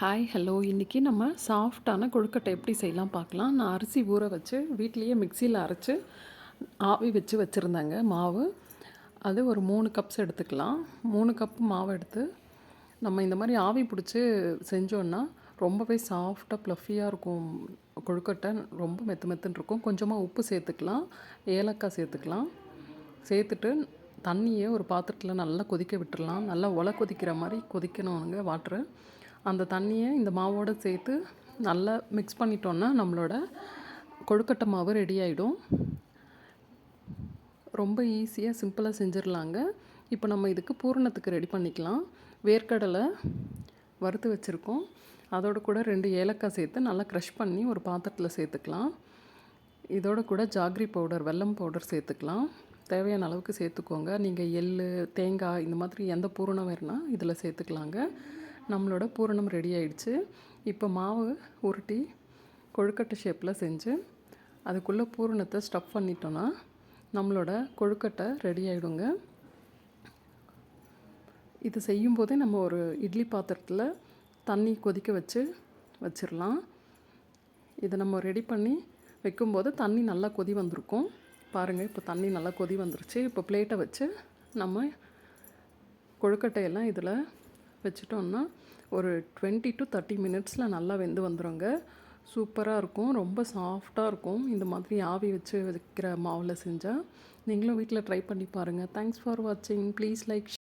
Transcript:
Hi hello இன்றைக்கி நம்ம சாஃப்டான கொழுக்கட்டை எப்படி செய்யலாம் பார்க்கலாம். நான் அரிசி ஊற வச்சு வீட்லேயே மிக்சியில் அரைச்சி ஆவி வச்சு வச்சுருந்தாங்க மாவு. அது ஒரு மூணு கப்ஸ் எடுத்துக்கலாம். மூணு கப் மாவு எடுத்து நம்ம இந்த மாதிரி ஆவி பிடிச்சி செஞ்சோன்னா ரொம்பவே சாஃப்டாக ப்ளஃபியாக இருக்கும் கொழுக்கட்டை. ரொம்ப மெத்து மெத்துன்னு இருக்கும். கொஞ்சமாக உப்பு சேர்த்துக்கலாம். ஏலக்காய் சேர்த்துக்கலாம். சேர்த்துட்டு தண்ணியை ஒரு பாத்திரத்தில் நல்லா கொதிக்க விட்டுடலாம் நல்லா ஒலை கொதிக்கிற மாதிரி கொதிக்கணுங்க வாட்ரு அந்த தண்ணியை இந்த மாவோடு சேர்த்து நல்லா மிக்ஸ் பண்ணிட்டோன்னா நம்மளோட கொழுக்கட்டை மாவு ரெடி ஆகிடும் ரொம்ப ஈஸியாக சிம்பிளாக செஞ்சிடலாங்க இப்போ நம்ம இதுக்கு பூரணத்துக்கு ரெடி பண்ணிக்கலாம். வேர்க்கடலை வறுத்து வச்சுருக்கோம். அதோட கூட ரெண்டு ஏலக்காய் சேர்த்து நல்லா க்ரஷ் பண்ணி ஒரு பாத்திரத்தில் சேர்த்துக்கலாம். இதோட கூட ஜாக்ரி பவுடர் வெல்லம் பவுடர் சேர்த்துக்கலாம். தேவையான அளவுக்கு சேர்த்துக்கோங்க. நீங்கள் எள் தேங்காய் இந்த மாதிரி எந்த பூரணம் வேணுன்னா இதில் சேர்த்துக்கலாங்க. நம்மளோட பூரணம் ரெடி ஆயிடுச்சு. இப்போ மாவு உருட்டி கொழுக்கட்டை ஷேப்பில் செஞ்சு அதுக்குள்ளே பூரணத்தை ஸ்டஃப் பண்ணிட்டோன்னா நம்மளோட கொழுக்கட்டை ரெடி ஆகிடுங்க இது செய்யும்போதே நம்ம ஒரு இட்லி பாத்திரத்தில் தண்ணி கொதிக்க வச்சு வச்சிடலாம் இதை நம்ம ரெடி பண்ணி வைக்கும்போது தண்ணி நல்லா கொதி வந்திருக்கும். பாருங்கள் இப்போ தண்ணி நல்லா கொதி வந்துருச்சு. இப்போ பிளேட்டை வச்சு நம்ம கொழுக்கட்டையெல்லாம் இதில் வச்சுட்டோன்னா ஒரு டுவெண்ட்டி டு தேர்ட்டி மினிட்ஸில் நல்லா வெந்து வந்துடுங்க சூப்பராக இருக்கும். ரொம்ப சாஃப்டாக இருக்கும். இந்த மாதிரி ஆவி வச்சு வைக்கிற மாவில் செஞ்சால் நீங்களும் வீட்டில் ட்ரை பண்ணி பாருங்கள் தேங்க்ஸ் ஃபார் வாட்சிங் ப்ளீஸ் லைக்